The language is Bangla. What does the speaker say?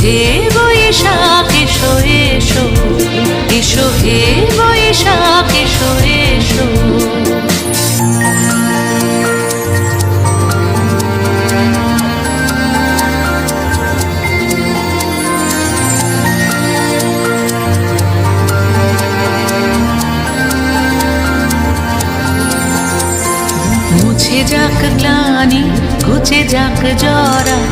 হে বৈশাখ এসো এসো। এসো হে বৈশাখ এসো এসো। যাক গ্লানি ঘুচে যাক জরা।